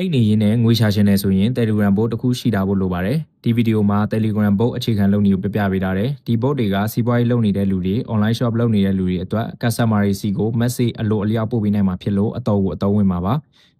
အဲ့နေရင်းနဲ့ငွေရှာရှင်နေဆိုရင် Telegram bot တစ်ခုရှိတာဖို့လိုပါတယ်ဒီဗီဒီယိုမှာ Telegram bot အခြေခံလုပ်နည်းကိုပြပြပေးထားတယ်ဒီ bot တွေကစီးပွားရေးလုပ်နေတဲ့လူတွေ online shop လုပ်နေတဲ့လူတွေအတွက် customer တွေစီကို message အလိုအလျောက်ပို့ပေးနိုင်မှာဖြစ်လို့အတော်ကိုအတော်ဝင်မှာပါ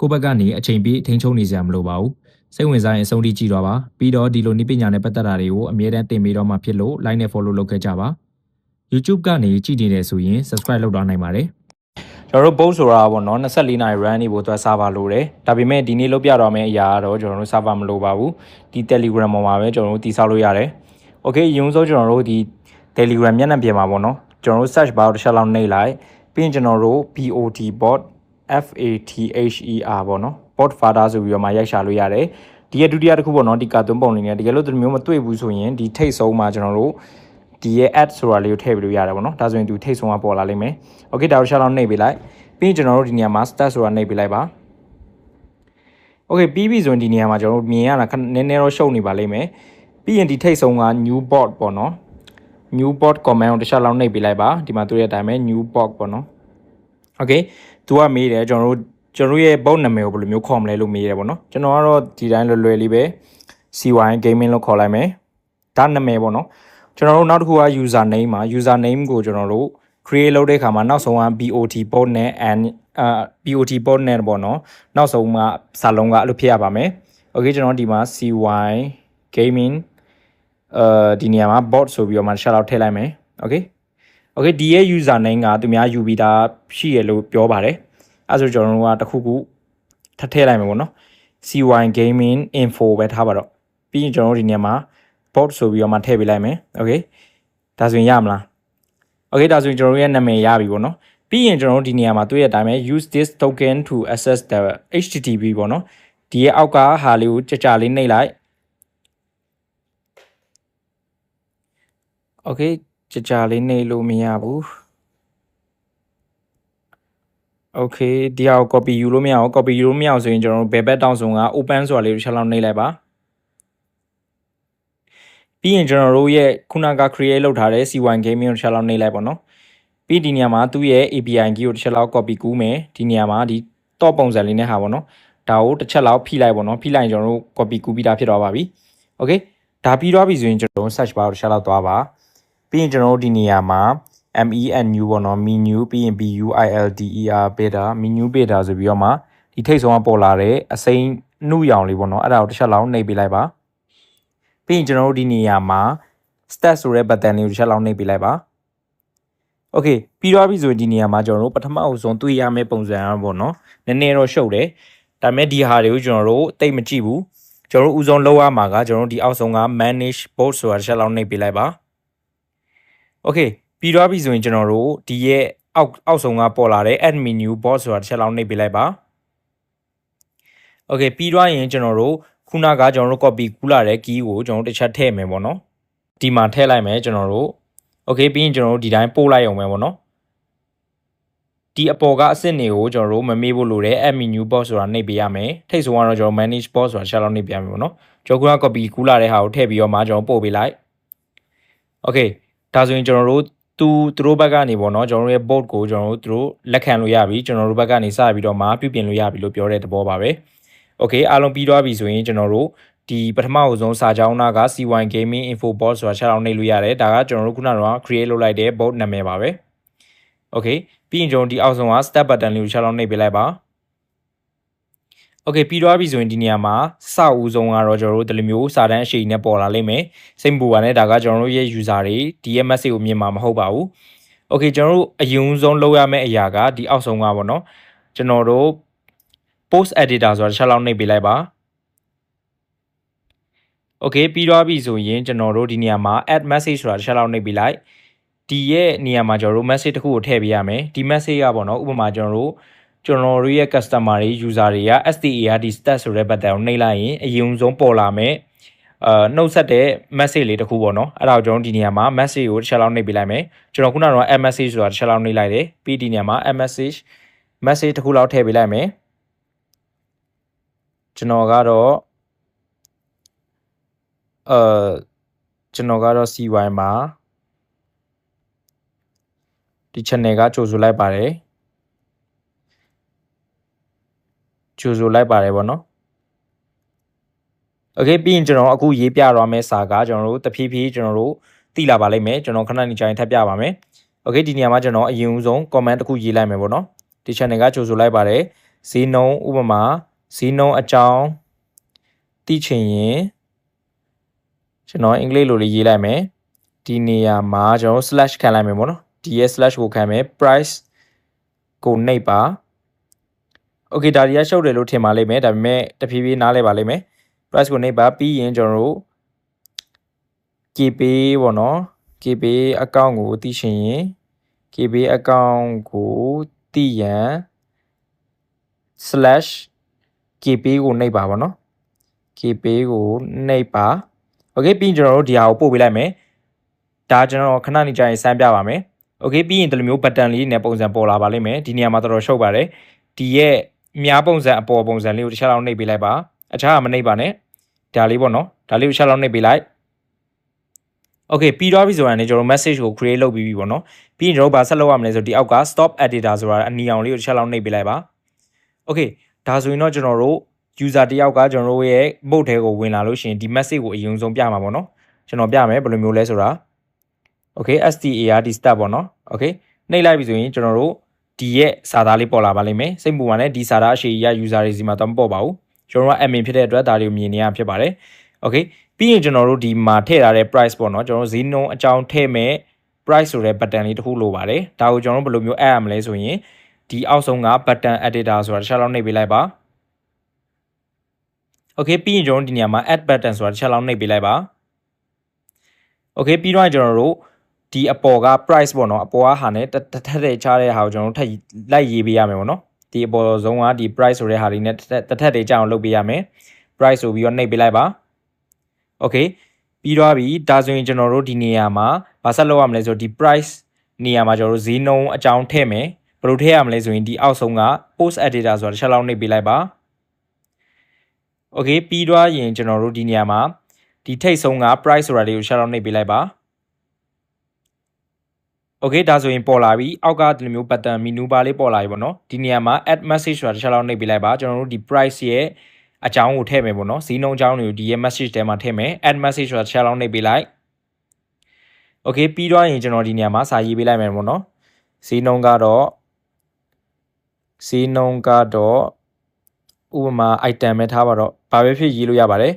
ကိုယ့်ဘက်ကနေအချိန်ပြည့်ထိန်းချုပ်နေစရာမလိုပါဘူးစိတ်ဝင်စားရင်အဆုံးထိကြည့်တော့ပါပြီးတော့ဒီလိုနည်းပညာနဲ့ပတ်သက်တာတွေကိုအမြဲတမ်းသင်ပေးတော့မှာဖြစ်လို့ like နဲ့ follow လုပ်ခဲ့ကြပါ YouTube ကနေကြည့်နေတယ်ဆိုရင် subscribe လုပ်တော့နိုင်ပါတယ် ကျွန်တော်တို့ post ဆိုတာပေါ့နော်24နာရီ run နေဖို့အတွက် server လိုတယ်ဒါပေမဲ့ဒီနေ့လုပ်ပြတော့မယ့်အရာကတော့ကျွန်တော်တို့ server မလိုပါဘူးဒီ Telegram ပေါ်မှာပဲကျွန်တော်တို့တည်ဆောက်လို့ရတယ် Okay ရုံးစိုးကျွန်တော်တို့ဒီ Telegram မျက်နှာပြင်မှာပေါ့နော်ကျွန်တော်တို့ search bar တစ်ချက်လောက်နှိပ်လိုက်ပြီးရင်ကျွန်တော်တို့ bot bot f a t h e r ပေါ့နော် bot father ဆိုပြီးတော့မှရိုက်ရှာလို့ရတယ်ဒီရဲ့ဒုတိယတစ်ခုပေါ့နော်ဒီကာတွန်းပုံလေးနဲ့တကယ်လို့ဒီမျိုးမတွေ့ဘူးဆိုရင်ဒီထိတ်ဆုံးမှာကျွန်တော်တို့ ဒီရဲ့ add ဆိုတာလေးကိုထည့်ပြီးလို့ရတယ်ပေါ့နော်ဒါဆိုရင်သူထိတ်ဆုံးကပေါ်လာလိမ့်မယ် okay ဒါကိုရှာလောက်နှိပ်ပေးလိုက်ပြီးရင်ကျွန်တော်တို့ဒီနေရာမှာ start ဆိုတာနှိပ်ပေးလိုက်ပါ okay ပြီးပြီဆိုရင်ဒီနေရာမှာကျွန်တော်တို့မြင်ရတာခဏနည်းနည်းတော့ရှုပ်နေပါလိမ့်မယ်ပြီးရင်ဒီထိတ်ဆုံးက new bot ပေါ့နော် new bot comment ကိုတစ်ချက်လောက်နှိပ်ပေးလိုက်ပါဒီမှာတွေ့ရတဲ့အတိုင်းပဲ new bot ပေါ့နော် okay သူကမေးတယ်ကျွန်တော်တို့ကျွန်တော်ရဲ့ bot နာမည်ကိုဘယ်လိုမျိုးခေါ်မလဲလို့မေးတယ်ပေါ့နော်ကျွန်တော်ကတော့ဒီတိုင်းလွယ်လွယ်လေးပဲ CY gaming လို့ခေါ်လိုက်မယ်ဒါနာမည်ပေါ့နော် ကျွန်တော်တို့နောက်တစ်ခုက user name မှာ user name ကိုကျွန်တော်တို့ create လုပ်တဲ့အခါမှာနောက်ဆုံးက BOT bot နဲ့ and အာ BOT bot နဲ့ပေါ့နော်နောက်ဆုံးကစာလုံးကအဲ့လိုဖြစ်ရပါမယ် okay ကျွန်တော်ဒီမှာ CY gaming အဲဒီနေရာမှာ bot ဆိုပြီးတော့မှ shout out ထည့်လိုက်မယ် okay okay ဒီရဲ့ user name ကသူများယူပြီးသားရှိရလို့ပြောပါတယ်အဲဆိုကျွန်တော်တို့ကတစ်ခုခုထပ်ထည့်လိုက်မယ်ပေါ့နော် CY gaming info ပဲထားပါတော့ပြီးရင်ကျွန်တော်တို့ဒီနေရာမှာ bot ဆိုပြီးတော့မှထည့်ပေးလိုက်မယ် okay ဒါဆိုရင်ရမလား okay ဒါဆိုရင်ကျွန်တော်တို့ရဲ့နာမည်ရပြီပေါ့နော်ပြီးရင်ကျွန်တော်တို့ဒီနေရာမှာတွေ့ရတဲ့အတိုင်းပဲ use this token to access the http ပေါ့နော်ဒီရဲ့အောက်ကဟာလေးကိုကြကြလေးနှိပ်လိုက် okay ကြကြလေးနှိပ်လို့မရဘူး okay ဒီဟာကို copy ယူလို့မရအောင် copy ယူလို့မရအောင်ဆိုရင်ကျွန်တော်တို့ဘယ်ဘက်တောင်းဆုံးက open ဆိုတာလေးကိုချက်လောက်နှိပ်လိုက်ပါ ပြီးရင်ကျွန်တော်တို့ရဲ့ခုနက create လုပ်ထားတဲ့ C1 gaming ကိုတစ်ချက်လောက်နှိပ်လိုက်ပါတော့ပြီးဒီနေရာမှာသူ့ရဲ့ API key ကိုတစ်ချက်လောက် copy ကူးမယ်ဒီနေရာမှာဒီ top ပုံစံလေးနဲ့ဟာပေါ့နော်ဒါကိုတစ်ချက်လောက်ဖိလိုက်ပေါ့နော်ဖိလိုက်ရင်ကျွန်တော်တို့ copy ကူးပြီးသားဖြစ်သွားပါပြီ okay ဒါပြီးသွားပြီဆိုရင်ကျွန်တော်တို့ search bar ကိုတစ်ချက်လောက်သွားပါပြီးရင်ကျွန်တော်တို့ဒီနေရာမှာ menu ပေါ့နော် menu ပြီးရင် builder beta menu beta ဆိုပြီးတော့မှဒီထိတ်ဆုံးကပေါ်လာတဲ့အစိမ်းနှုတ်ရောင်လေးပေါ့နော်အဲ့ဒါကိုတစ်ချက်လောက်နှိပ်ပေးလိုက်ပါ ပြီးရင်ကျွန်တော်တို့ဒီနေရာမှာ stat ဆိုတဲ့ button လေးကိုတစ်ချက်လောက်နှိပ်ပေးလိုက်ပါ okay ပြီးတော့ပြီဆိုရင်ဒီနေရာမှာကျွန်တော်တို့ပထမအဆုံးတွေ့ရမယ့်ပုံစံအရပေါ့နော်နည်းနည်းတော့ရှုပ်တယ်ဒါပေမဲ့ဒီဟာတွေကိုကျွန်တော်တို့တိတ်မကြည့်ဘူးကျွန်တော်တို့ဥဆုံးလောက်ရမှာကကျွန်တော်တို့ဒီအောက်ဆုံးက manage board ဆိုတာတစ်ချက်လောက်နှိပ်ပေးလိုက်ပါ okay ပြီးတော့ပြီဆိုရင်ကျွန်တော်တို့ဒီရဲ့အောက်အောက်ဆုံးကပေါ်လာတဲ့ add menu board ဆိုတာတစ်ချက်လောက်နှိပ်ပေးလိုက်ပါ okay ပြီးတော့ရင်ကျွန်တော်တို့ ခုနကကျွန်တော်တို့ copy ကူးလာတဲ့ key ကိုကျွန်တော်တို့တစ်ချက်ထည့်မယ်ပေါ့နော်ဒီမှာထည့်လိုက်မယ်ကျွန်တော်တို့ okay ပြီးရင်ကျွန်တော်တို့ဒီတိုင်းပို့လိုက်အောင်ပဲပေါ့နော်ဒီအပေါ်ကအဆင့်တွေကိုကျွန်တော်တို့မမေ့ဖို့လိုတယ် add menu box ဆိုတာနှိပ်ပေးရမယ်ထိတ်ဆုံးကတော့ကျွန်တော် manage box ဆိုတာချက်လောက်နှိပ်ပေးရမယ်ပေါ့နော်ကျွန်တော်က copy ကူးလာတဲ့ဟာကိုထည့်ပြီးတော့မှကျွန်တော်ပို့ပေးလိုက် okay ဒါဆိုရင်ကျွန်တော်တို့သူသူတို့ဘက်ကနေပေါ့နော်ကျွန်တော်တို့ရဲ့ board ကိုကျွန်တော်တို့သူတို့လက်ခံလို့ရပြီကျွန်တော်တို့ဘက်ကနေစပြီးတော့မှပြုပြင်လို့ရပြီလို့ပြောတဲ့သဘောပါပဲ okay အားလုံးပြီးသွားပြီဆိုရင်ကျွန်တော်တို့ဒီပထမအဆုံးစာကြောင်းနာက C1 Gaming Info Bot ဆိုတာချက်အောင်နှိပ်လို့ရတယ်ဒါကကျွန်တော်တို့ခုနကတော့ create လုပ်လိုက်တဲ့ bot နာမည်ပါပဲ okay ပြီးရင်ကျွန်တော်ဒီအောက်ဆုံးက step button လေးကိုချက်အောင်နှိပ်ပေးလိုက်ပါ okay ပြီးတော့ပြီဆိုရင်ဒီနေရာမှာစအဦးဆုံးကတော့ကျွန်တော်တို့ဒီလိုမျိုးစာတန်းအရှိန်နဲ့ပေါ်လာလိမ့်မယ်စိတ်ပူပါနဲ့ဒါကကျွန်တော်တို့ရဲ့ user တွေဒီရဲ့ message ကိုမြင်မှာမဟုတ်ပါဘူး okay ကျွန်တော်တို့အရင်ဆုံးလုပ်ရမယ့်အရာကဒီအောက်ဆုံးကပေါ့နော်ကျွန်တော်တို့ post editor ဆိုတာတစ်ချက်လောက်နှိပ်ပေးလိုက်ပါ okay ပြီးတော့ပြီဆိုရင်ကျွန်တော်တို့ဒီနေရာမှာ add message ဆိုတာတစ်ချက်လောက်နှိပ်ပေးလိုက်ဒီရဲ့နေရာမှာကျွန်တော်တို့ message တစ်ခုကိုထည့်ပေးရမယ်ဒီ message ကပေါ့နော်ဥပမာကျွန်တော်တို့ကျွန်တော်တို့ရဲ့ customer တွေ user တွေက STARD stat ဆိုတဲ့ button ကိုနှိပ်လိုက်ရင်အရင်ဆုံးပေါ်လာမယ်အာနှုတ်ဆက်တဲ့ message လေးတစ်ခုပေါ့နော်အဲ့ဒါကိုကျွန်တော်ဒီနေရာမှာ message ကိုတစ်ချက်လောက်နှိပ်ပေးလိုက်မယ်ကျွန်တော်ခုနကတော့ add message ဆိုတာတစ်ချက်လောက်နှိပ်လိုက်တယ်ပြီးဒီနေရာမှာ add message message တစ်ခုလောက်ထည့်ပေးလိုက်မယ် ကျွန်တော်ကတော့အဲကျွန်တော်ကတော့ CY မှာဒီ channel ကကြိုဆိုလိုက်ပါတယ်ကြိုဆိုလိုက်ပါတယ်ဗောနော် โอเคပြီးရင်ကျွန်တော်အခုရေးပြတော့မယ့်စာကကျွန်တော်တို့တဖြည်းဖြည်းကျွန်တော်တို့သိလာပါလိမ့်မယ်ကျွန်တော်ခဏနေကြရင်ထပ်ပြပါမယ်โอเคဒီနေရာမှာကျွန်တော်အရင်ဆုံး comment တစ်ခုရေးလိုက်မယ်ပေါ့နော်ဒီ channel ကကြိုဆိုလိုက်ပါတယ်ဈေးနှုန်းဥပမာ ဈေးနှုန်းအကြောင်းသိချင်ရင်ကျွန်တော်အင်္ဂလိပ်လိုလေးရေးလိုက်မယ်ဒီနေရာမှာကျွန်တော် slash ခံလိုက်မယ်ပေါ့နော်ဒီရဲ့ slash ကိုခံမယ် price ကိုနှိပ်ပါ okay ဒါတွေကရှုပ်တယ်လို့ထင်ပါလိမ့်မယ်ဒါပေမဲ့တဖြည်းဖြည်းနားလဲပါလိမ့်မယ် price ကိုနှိပ်ပါပြီးရင်ကျွန်တော်တို့ KP ပေါ့နော် KP account ကိုသိရှင်ရင် KP account ကိုသိရန် slash KP ကိုနှိပ်ပါပေါ့နော် KP ကိုနှိပ်ပါ okay ပြီးရင်ကျွန်တော်တို့ဒီဟာကိုပို့ပေးလိုက်မယ်ဒါကျွန်တော်ခဏနေကြရင်စမ်းပြပါမယ် okay ပြီးရင်ဒီလိုမျိုး button လေးနဲ့ပုံစံပေါ်လာပါလိမ့်မယ်ဒီနေရာမှာတော်တော်ရှုပ်ပါတယ်ဒီရဲ့မြားပုံစံအပေါ်ပုံစံလေးကိုတစ်ချက်လောက်နှိပ်ပေးလိုက်ပါအခြားကမနှိပ်ပါနဲ့ဒါလေးပေါ့နော်ဒါလေးကိုတစ်ချက်လောက်နှိပ်ပေးလိုက် Okay ပြီးတော့ပြီဆိုရင်လည်းကျွန်တော် message ကို create လုပ်ပြီးပြီပေါ့နော်ပြီးရင်ကျွန်တော်ဘာဆက်လုပ်ရမလဲဆိုဒီအောက်က stop editor ဆိုတာအနီအောင်လေးကိုတစ်ချက်လောက်နှိပ်ပေးလိုက်ပါ Okay ဒါဆိုရင်တော့ကျွန်တော်တို့ user တယောက်ကကျွန်တော်တို့ရဲ့ boat ထဲကိုဝင်လာလို့ရှိရင်ဒီ message ကိုအရင်ဆုံးပြမှာပေါ့နော်ကျွန်တော်ပြမယ်ဘယ်လိုမျိုးလဲဆိုတာ Okay start start ပေါ့နော် Okay နှိပ်လိုက်ပြီဆိုရင်ကျွန်တော်တို့ဒီရဲ့စာသားလေးပေါ်လာပါလိမ့်မယ်စိတ်ပူပါနဲ့ဒီစာသားအရှိရ user တွေစီမှာတော့မပေါ်ပါဘူးကျွန်တော်က admin ဖြစ်တဲ့အတွက်ဒါတွေကိုမြင်နေရဖြစ်ပါတယ် Okay ပြီးရင်ကျွန်တော်တို့ဒီမှာထည့်ထားတဲ့ price ပေါ့နော်ကျွန်တော်တို့ဈေးနှုန်းအကြောင်းထည့်မဲ့ price ဆိုတဲ့ button လေးတစ်ခုလိုပါတယ်ဒါကိုကျွန်တော်တို့ဘယ်လိုမျိုး add ရမလဲဆိုရင် ဒီအောက်ဆုံးက button editor ဆိုတာတစ်ချက်လောက်နှိပ်ပေးလိုက်ပါ Okay ပြီးရင်ကျွန်တော်တို့ဒီနေရာမှာ add button ဆိုတာတစ်ချက်လောက်နှိပ်ပေးလိုက်ပါ Okay ပြီးတော့ကျွန်တော်တို့ဒီအပေါ်က price ပေါ့နော်အပေါ်ကဟာနဲ့တစ်ထက်တည်းချတဲ့ဟာကိုကျွန်တော်တို့ထပ်လိုက်ရေးပေးရမယ်ပေါ့နော်ဒီအပေါ်ဆုံးကဒီ price ဆိုတဲ့ဟာလေးနဲ့တစ်ထက်တည်းကြအောင်လုပ်ပေးရမယ် price ဆိုပြီးတော့နှိပ်ပေးလိုက်ပါ okay ပြီးတော့ပြီဒါဆိုရင်ကျွန်တော်တို့ဒီနေရာမှာဘာဆက်လုပ်ရမလဲဆိုဒီ price နေရာမှာကျွန်တော်တို့ဈေးနှုန်းအကြောင်းထည့်မယ် ဘယ်လိုထည့်ရမလဲဆိုရင်ဒီအောက်ဆုံးက post editor ဆိုတာတစ်ချက်လောက်နှိပ်ပေးလိုက်ပါ okay ပြီးတော့ရင်ကျွန်တော်တို့ဒီနေရာမှာဒီထိတ်ဆုံးက price ဆိုတာလေးကိုတစ်ချက်လောက်နှိပ်ပေးလိုက်ပါ okay ဒါဆိုရင်ပေါ်လာပြီအောက်ကဒီလိုမျိုး button menu bar လေးပေါ်လာပြီပေါ့နော်ဒီနေရာမှာ add message ဆိုတာတစ်ချက်လောက်နှိပ်ပေးလိုက်ပါကျွန်တော်တို့ဒီ price ရဲ့အကြောင်းကိုထည့်မယ်ပေါ့နော်ဈေးနှုန်းအကြောင်းတွေကိုဒီရဲ့ message ထဲမှာထည့်မယ် add message ဆိုတာ share လောက်နှိပ်ပေးလိုက် okay ပြီးတော့ရင်ကျွန်တော်ဒီနေရာမှာစာရေးပေးလိုက်မယ်ပေါ့နော်ဈေးနှုန်းကတော့ ဈေးနှုန်းကတော့ဥပမာ item ပဲထားပါတော့ဘာပဲဖြစ်ရေးလို့ရပါတယ်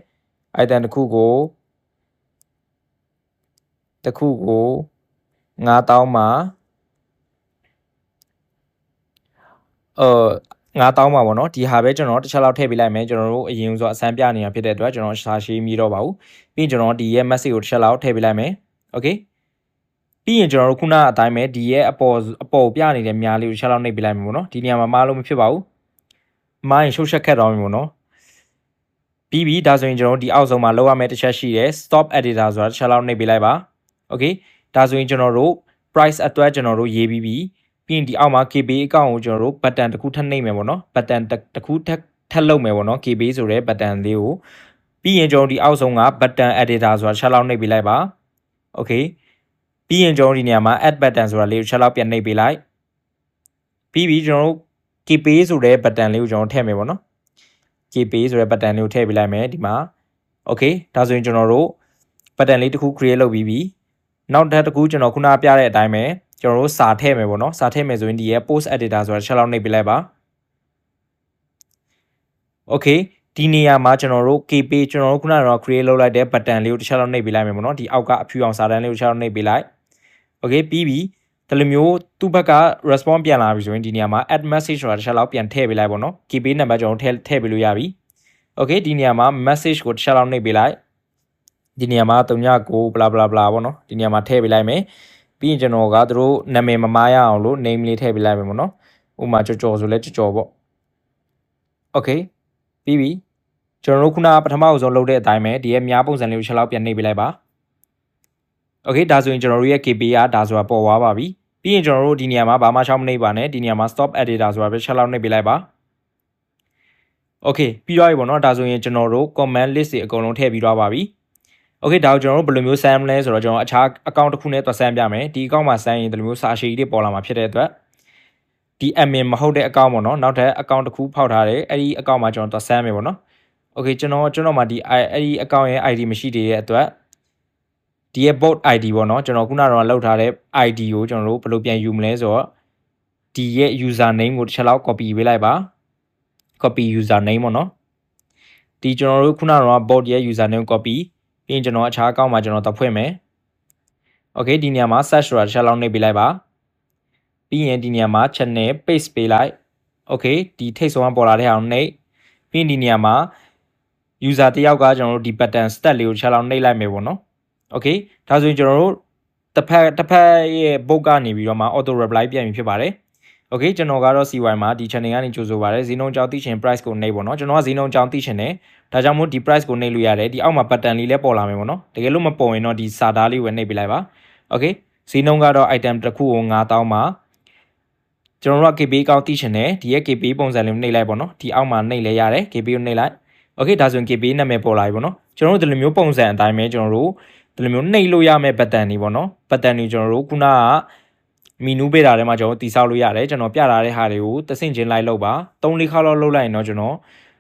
item တစ်ခုကိုတစ်ခုကို9000မှာ呃9000ပါပေါ့နော်ဒီဟာပဲကျွန်တော်တစ်ချက်လောက်ထည့်ပေးလိုက်မယ်ကျွန်တော်တို့အရင်ဆိုအစမ်းပြနေတာဖြစ်တဲ့အတွက်ကျွန်တော်ရှာရှင်းမိတော့ပါဘူးပြီးရင်ကျွန်တော်ဒီရဲ့ message ကိုတစ်ချက်လောက်ထည့်ပေးလိုက်မယ် okay ပြီးရင်ကျွန်တော်တို့ခုနအတိုင်းပဲဒီရဲ့အပေါ်အပေါ်ပြနေတဲ့မြားလေးကိုတစ်ချက်လောက်နှိပ်ပေးလိုက်မယ်ပေါ့နော်ဒီနေရာမှာမားလို့မဖြစ်ပါဘူးမားရင်ရှုပ်ရှက်ခက်တော့ပြီပေါ့နော်ပြီးပြီဒါဆိုရင်ကျွန်တော်တို့ဒီအောက်ဆုံးမှာလောက်ရမယ့်တစ်ချက်ရှိတယ် stop editor ဆိုတာတစ်ချက်လောက်နှိပ်ပေးလိုက်ပါ okay ဒါဆိုရင်ကျွန်တော်တို့ price အတွက်ကျွန်တော်တို့ရေးပြီးပြီပြီးရင်ဒီအောက်မှာ KB အကောင့်ကိုကျွန်တော်တို့ button တစ်ခုထပ်နှိပ်မယ်ပေါ့နော် button တစ်ခုထပ်ထပ်လုပ်မယ်ပေါ့နော် KB ဆိုတဲ့ button လေးကိုပြီးရင်ကျွန်တော်ဒီအောက်ဆုံးက button editor ဆိုတာချက်လောက်နှိပ်ပေးလိုက်ပါ okay ပြီးရင်ကျွန်တော်ဒီနေရာမှာ add button ဆိုတာလေးကိုချက်လောက်ပြန်နှိပ်ပေးလိုက်ပြီးပြီကျွန်တော်တို့ KB ဆိုတဲ့ button လေးကိုကျွန်တော်ထည့်မယ်ပေါ့နော် KB ဆိုတဲ့ button လေးကိုထည့်ပေးလိုက်မယ်ဒီမှာ okay ဒါဆိုရင်ကျွန်တော်တို့ button လေးတစ်ခု create လုပ်ပြီးပြီနောက်တစ်ခုကျွန်တော်ခုနပြတဲ့အတိုင်းပဲကျွန်တော်တို့စာထည့်မယ်ပေါ့နော်စာထည့်မယ်ဆိုရင်ဒီရဲ့ post editor ဆိုတာချက်လောက်နှိပ်ပေးလိုက်ပါ okay ဒီနေရာမှာကျွန်တော်တို့ KP ကျွန်တော်တို့ခုနကတော့ create လုပ်လိုက်တဲ့ button လေးကိုတစ်ချက်လောက်နှိပ်ပေးလိုက်မယ်ပေါ့နော်ဒီအောက်ကအဖြူအောင်စာတန်းလေးကိုတစ်ချက်လောက်နှိပ်ပေးလိုက် okay ပြီးပြီဒီလိုမျိုးသူ့ဘက်က response ပြန်လာပြီဆိုရင်ဒီနေရာမှာ add message ဆိုတာတစ်ချက်လောက်ပြန်ထည့်ပေးလိုက်ပေါ့နော် KP နံပါတ်ကျွန်တော်ထည့်ထည့်ပေးလို့ရပြီ okay ဒီနေရာမှာ message ကိုတစ်ချက်လောက်နှိပ်ပေးလိုက်ဒီနေရာမှာ39 bla bla bla ပေါ့နော်ဒီနေရာမှာထည့်ပေးလိုက်မယ်ပြီးရင်ကျွန်တော်ကသူတို့နာမည်မမားရအောင်လို့ name လေးထည့်ပေးလိုက်မယ်ပေါ့နော်ဥပမာကြော်ကြော်ဆိုလဲကြော်ကြော်ပေါ့ okay ပြီးပြီကျွန်တော်တို့ခုနပထမအဆုံးလုပ်တဲ့အတိုင်းပဲဒီရဲ့များပုံစံလေးကိုချက်လောက်ပြန်နှိပ်ပေးလိုက်ပါ okay ဒါဆိုရင်ကျွန်တော်တို့ရဲ့ KP ကဒါဆိုတာပေါ်သွားပါပြီပြီးရင်ကျွန်တော်တို့ဒီနေရာမှာဘာမှရှောင်းမနှိပ်ပါနဲ့ဒီနေရာမှာ stop editor ဆိုတာပဲချက်လောက်နှိပ်ပေးလိုက်ပါ okay ပြီးတော့ပြီပေါ့နော်ဒါဆိုရင်ကျွန်တော်တို့ command list တွေအကုန်လုံးထည့်ပြီးတော့ပါပြီ okay ဒါကိုကျွန်တော်တို့ဘယ်လိုမျိုး sam လဲဆိုတော့ကျွန်တော်အခြား account တစ်ခုနဲ့သွား sam ပြမယ်ဒီ account မှာ sam ရင်ဒီလိုမျိုးစာရှည်တွေပေါ်လာမှာဖြစ်တဲ့အတွက်ဒီ admin မဟုတ်တဲ့ account ပေါ့နော်နောက်ထပ် account တစ်ခုဖောက်ထားတယ်အဲ့ဒီ account မှာကျွန်တော်သွား sam မယ်ပေါ့နော် okay ကျွန်တော်ကျွန်တော်မှာဒီ I- အဲ့ဒီ account ရဲ့ ID မရှိသေးတဲ့အတွက် ဒီရဲ့ bot ID ပေါ့နော်ကျွန်တော်ခုနကတော့လောက်ထားတဲ့ ID ကိုကျွန်တော်တို့ဘယ်လိုပြန်ယူမလဲဆိုတော့ဒီရဲ့ user name ကိုတစ်ချက်လောက် copy ပေးလိုက်ပါ copy user name ပေါ့နော်ဒီကျွန်တော်တို့ခုနကတော့ bot ရဲ့ user name copy ပြီးရင်ကျွန်တော်အခြား account မှာကျွန်တော်တက်ဖွင့်မယ် okay ဒီနေရာမှာ search ဆိုတာတစ်ချက်လောက်နှိပ်ပေးလိုက်ပါပြီးရင်ဒီနေရာမှာ channel paste ပေးလိုက် okay ဒီထိတ်ဆုံးကပေါ်လာတဲ့အောင်နှိပ်ပြီးရင်ဒီနေရာမှာ user တယောက်ကကျွန်တော်တို့ဒီ button stat လေးကိုတစ်ချက်လောက်နှိပ်လိုက်မယ်ပေါ့နော် okay ဒါဆိုရင်ကျွန်တော်တို့တစ်ဖက်တစ်ဖက်ရဲ့ book ကနေပြီးတော့မှ auto reply ပြန်ပြီဖြစ်ပါတယ် okay ကျွန်တော်ကတော့ CY မှာဒီ channel ကနေကြိုဆိုပါရစေဈေးနှုန်းကြောင်းသိချင် price ကိုနှိပ်ပေါ့နော်ကျွန်တော်ကဈေးနှုန်းကြောင်းသိချင်တယ်ဒါကြောင့်မို့ဒီ price ကိုနှိပ်လို့ရတယ်ဒီအောက်မှာ button လေးလည်းပေါ်လာမယ်ပေါ့နော်တကယ်လို့မပေါ်ရင်တော့ဒီစာသားလေးကိုနှိပ်ပေးလိုက်ပါ okay ဈေးနှုန်းကတော့ item တစ်ခုကို9000ပါကျွန်တော်တို့က KB အကောင့်သိချင်တယ်ဒီရဲ့ KB ပုံစံလေးကိုနှိပ်လိုက်ပေါ့နော်ဒီအောက်မှာနှိပ်လဲရတယ် KB ကိုနှိပ်လိုက် okay ဒါဆိုရင် KB နာမည်ပေါ်လာပြီပေါ့နော်ကျွန်တော်တို့ဒီလိုမျိုးပုံစံအတိုင်းပဲကျွန်တော်တို့ ဒီလိုမျိုးနှိပ်လို့ရမယ့် button တွေပေါ့နော် button တွေကျွန်တော်တို့ခုနကမီနူးပေးတာထဲမှာကျွန်တော်တိဆောက်လို့ရတယ်ကျွန်တော်ပြထားတဲ့ဟာတွေကိုတဆင့်ချင်းလိုက်လုပ်ပါ3 4ခါလောက်လုပ်လိုက်ရင်တော့ကျွန်တော်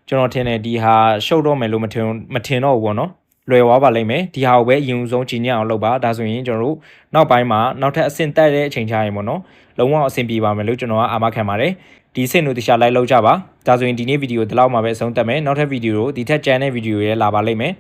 ကျွန်တော်ထင်တယ်ဒီဟာရှုပ်တော့မယ်လို့မထင်မထင်တော့ဘူးပေါ့နော်လွယ်သွားပါလိမ့်မယ်ဒီဟာကိုပဲအရင်ဆုံးကြီးညက်အောင်လုပ်ပါဒါဆိုရင်ကျွန်တော်တို့နောက်ပိုင်းမှာနောက်ထပ်အဆင့်တက်တဲ့အချိန်ချရင်ပေါ့နော်လုံးဝအဆင်ပြေပါမယ်လို့ကျွန်တော်ကအာမခံပါတယ်ဒီအဆင့်တို့တခြားလိုက်လောက်ကြပါဒါဆိုရင်ဒီနေ့ဗီဒီယိုဒီလောက်မှာပဲအဆုံးသတ်မယ်နောက်ထပ်ဗီဒီယိုဒီထက်ကျန်တဲ့ဗီဒီယိုရဲလာပါလိမ့်မယ်